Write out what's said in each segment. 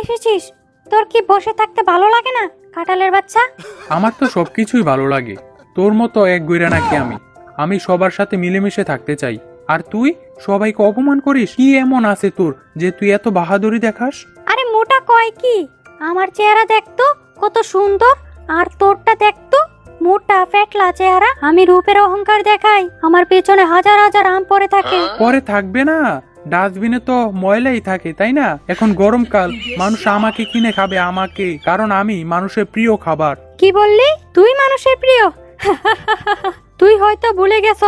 এসেছিস? তোর কি বসে থাকতে ভালো লাগে না কাঁঠালের বাচ্চা? আমার তো সবকিছুই ভালো লাগে। তোর মতো এক গইরা নাকি আমি? আমি সবার সাথে মিলেমিশে থাকতে চাই। আর তুই? সবাইকে অপমান করিস? কি এমন আছে তোর যে তুই এত বাহাদুরি দেখাস? আরে মোটা কয় কি? আমার চেহারা দেখতো কত সুন্দর। আর তোরটা দেখতো মোটা ফেটলা চেহারা। আমি রূপের অহংকার দেখাই। আমার পেছনে হাজার হাজার আম পড়ে থাকে। পরে থাকবে না। ডাস্টবিনে তো ময়লাই থাকে তাই না? এখন গরমকাল মানুষ আমাকে কিনে খাবে আমাকে। কারণ আমি মানুষের প্রিয় খাবার। কি বললি? তুই মানুষের প্রিয়? তুই হয়তো ভুলে গেছ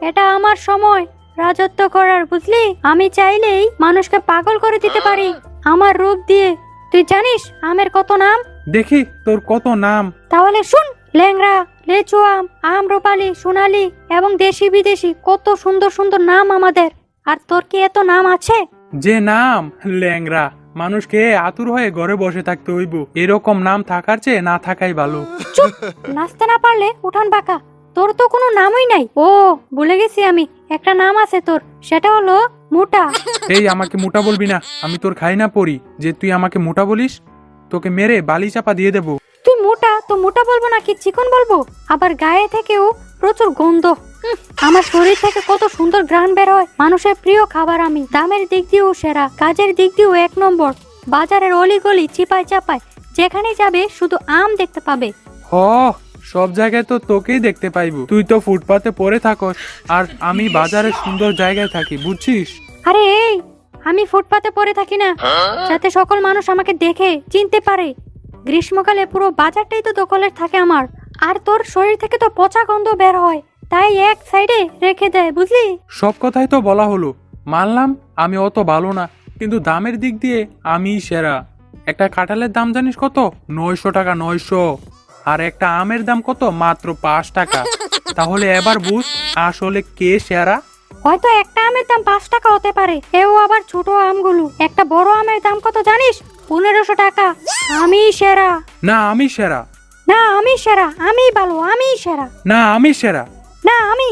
এটা আমার সময়। রাজত্ব করার বুঝলি? আমি চাইলেই মানুষকে পাগল করে দিতে পারি আমার রূপ দিয়ে। তুই জানিস আমের কত নাম? দেখি তোর কত নাম। তাহলে শুন ল্যাংরা লেচু আম আম রূপালি সোনালি এবং দেশি বিদেশি কত সুন্দর সুন্দর নাম আমাদের। আর তোর কি এত নাম আছে? যে নাম ল্যাংরা মানুষকে আতুর হয়ে ঘরে বসে থাকতে হইব। এরকম নাম থাকার চেয়ে না থাকাই ভালো। চুপ! নাচতে না পারলে উঠান বাঁকা। তোর তো কোনো নামই নাই। ও ভুলে গেছি আমি। একটা নাম আছে তোর। সেটা হলো মোটা। এই আমাকে মোটা বলবি না। আমি তোর খাই না পড়ি। যে তুই আমাকে মোটা বলিস তোকে মেরে বালি চাপা দিয়ে দেবো। তুই মোটা তো মোটা বলব নাকি চিকন বলব? আবার গায়ে থেকেও প্রচুর গন্ধ। আমার শরীর থেকে কত সুন্দর গ্রান বের হয়। মানুষের প্রিয় খাবার আমি। দামের দিক দিয়েও সেরা কাজের দিক দিয়েও এক নম্বর। বাজারের অলিগলি চিপায় চাপায়। যেখানে যাবে শুধু আম দেখতে পাবে। হ সব জায়গায় তো তোকেই দেখতে পাইবো। তুই তো ফুটপাতে পড়ে থাকস। আর আমি বাজারের সুন্দর জায়গায় থাকি বুঝছিস? আরে এই আমি ফুটপাতে পড়ে থাকি না। যাতে সকল মানুষ আমাকে দেখে চিনতে পারে। গ্রীষ্মকালে পুরো বাজারটাই তো দখলের থাকে আমার। আর তোর শরীর থেকে তো পচা গন্ধ বের হয়। তাই এক সাইডে রেখে দেয় বুঝলি? সব কথাই তো বলা হলো। মানলাম আমি অত ভালো না কিন্তু দামের দিক দিয়ে আমি সেরা। একটা কাঁঠালের দাম জানিস কত? নয়শো টাকা নয়শো। আর একটা আমের দাম কত? মাত্র পাঁচ টাকা। তাহলে এবার বুঝ আসলে কে সেরা? হয়তো একটা আমের দাম পাঁচ টাকা হতে পারে এও আবার ছোট আমগুলো। একটা বড় আমের দাম কত জানিস? পনেরোশো টাকা। আমি সেরা। না আমি সেরা। না আমি সেরা আমি ভালো আমি সেরা। না আমি সেরা। না আমি